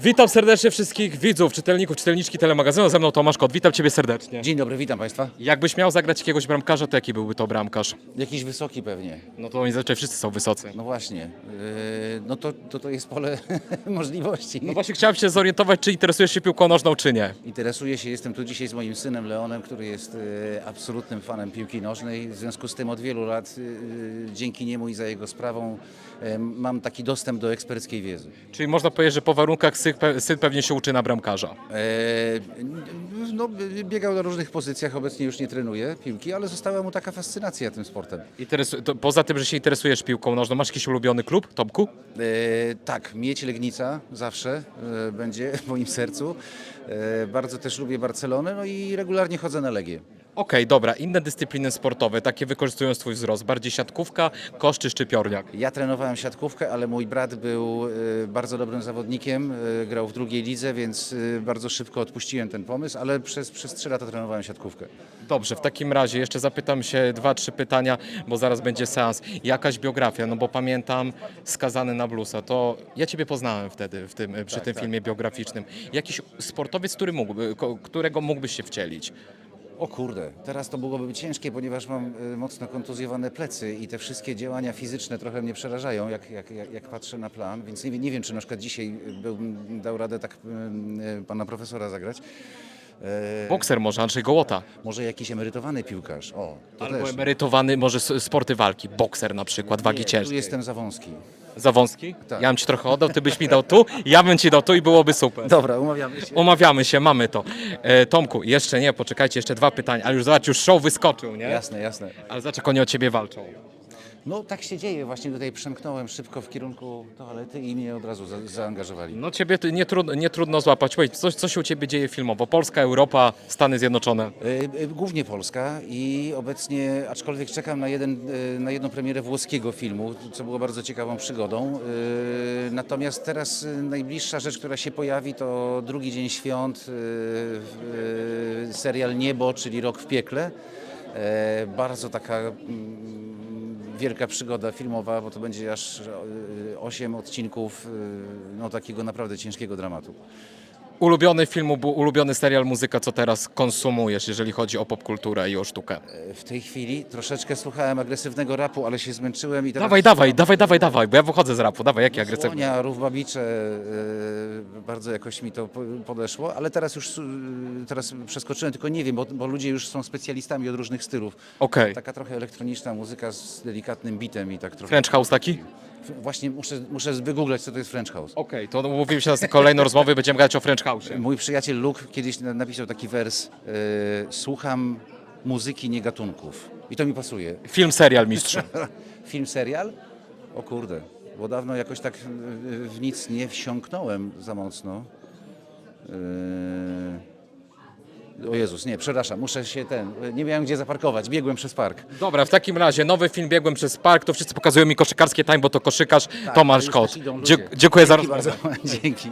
Witam serdecznie wszystkich widzów, czytelników, czytelniczki telemagazynu. Ze mną Tomasz Kot. Witam Ciebie serdecznie. Dzień dobry, witam Państwa. Jakbyś miał zagrać jakiegoś bramkarza, to jaki byłby to bramkarz? Jakiś wysoki pewnie. No to oni zazwyczaj wszyscy są wysocy. No właśnie. Yy, no to, to, to jest pole możliwości. No właśnie chciałem się zorientować, czy interesujesz się piłką nożną, czy nie. Interesuję się, jestem tu dzisiaj z moim synem Leonem, który jest yy, absolutnym fanem piłki nożnej. W związku z tym od wielu lat yy, dzięki niemu i za jego sprawą yy, mam taki dostęp do eksperckiej wiedzy. Czyli można powiedzieć, że po warunkach syn, pe- syn pewnie się uczy na bramkarza. Yy, no, biegał na różnych pozycjach, obecnie już nie trenuje piłki, ale została mu taka fascynacja tym sportem. Interesu- to poza tym, że się interesujesz piłką nożną, masz jakiś ulubiony klub, Tomku? E, tak, Mieć Legnica zawsze e, będzie w moim sercu. E, bardzo też lubię Barcelonę, no i regularnie chodzę na Legię. Okej, dobra. Inne dyscypliny sportowe, takie wykorzystując Twój wzrost. Bardziej siatkówka, kosz czy szczypiorniak? Ja trenowałem siatkówkę, ale mój brat był e, bardzo dobrym zawodnikiem, e, grał w drugiej lidze, więc e, bardzo szybko odpuściłem ten pomysł, ale przez, przez 3 lata trenowałem siatkówkę. Dobrze, w takim razie jeszcze zapytam się dwa, trzy pytania, bo zaraz będzie seans. Jakaś biografia, no bo pamiętam Skazany na bluesa, to ja Ciebie poznałem wtedy w tym, przy tym filmie biograficznym. Jakiś sportowiec, który mógłby, ko- którego mógłbyś się wcielić? O kurde, teraz to byłoby ciężkie, ponieważ mam e, mocno kontuzjowane plecy i te wszystkie działania fizyczne trochę mnie przerażają, jak, jak, jak, patrzę na plan, więc nie, wiem- nie wiem, czy na przykład dzisiaj bym dał radę tak e, pana profesora zagrać. E, Bokser może, Andrzej Gołota. Może jakiś emerytowany piłkarz. O, to Albo też. emerytowany, może sporty walki, bokser na przykład, wagi Nie, tu ciężkiej. jestem za wąski. Za wąski? Tak. Ja bym Ci trochę oddał, Ty byś mi dał tu, ja bym Ci dał tu i byłoby super. Dobra, umawiamy się. Umawiamy się, mamy to. E, Tomku, jeszcze nie, poczekajcie, jeszcze dwa pytania, ale już zobacz, już show wyskoczył, nie? Jasne, jasne. Ale zobacz, jak oni o Ciebie walczą. No tak się dzieje, właśnie tutaj przemknąłem szybko w kierunku toalety i mnie od razu za, zaangażowali. No ciebie nie, trud, nie trudno złapać. Powiedz, co, co się u ciebie dzieje filmowo? Polska, Europa, Stany Zjednoczone. E, e, Głównie Polska i obecnie, aczkolwiek czekam na, jeden, e, na jedną premierę włoskiego filmu, co było bardzo ciekawą przygodą. E, Natomiast teraz najbliższa rzecz, która się pojawi, to drugi dzień świąt, e, e, serial Niebo, czyli Rok w piekle. E, Bardzo taka mm, wielka przygoda filmowa, bo to będzie aż 8 odcinków e, no, takiego naprawdę ciężkiego dramatu. Ulubiony film, ulubiony serial, muzyka, co teraz konsumujesz, jeżeli chodzi o popkulturę i o sztukę? W tej chwili troszeczkę słuchałem agresywnego rapu, ale się zmęczyłem i teraz... Dawaj, dawaj, dawaj, dawaj, dawaj, bo ja wychodzę z rapu. Dawaj, jaki agresywny? Słonia, Rów Babicze, e, bardzo jakoś mi to po- podeszło, ale teraz już e, teraz przeskoczyłem, tylko nie wiem, bo, bo ludzie już są specjalistami od różnych stylów. Okej. Taka trochę elektroniczna muzyka z delikatnym bitem i tak trochę... French House taki? Właśnie muszę, muszę wygooglać, co to jest French House. Okej, to umówimy się na kolejną rozmowę, będziemy gadać o French House. Mój przyjaciel Luke kiedyś na- napisał taki wers e, Słucham muzyki, nie gatunków. I to mi pasuje. Film, serial, mistrzu. Film, serial? O kurde, bo dawno jakoś tak w- w nic nie wsiąknąłem za mocno. Yy... O Jezus, nie, przepraszam, muszę się ten, nie miałem gdzie zaparkować, biegłem przez park. Dobra, w takim razie nowy film Biegłem przez park, to wszyscy pokazują mi koszykarskie time, bo to koszykarz Tomasz już Kot. też idą ludzie. Dzie- dziękuję za rozmowę. bardzo, dzięki.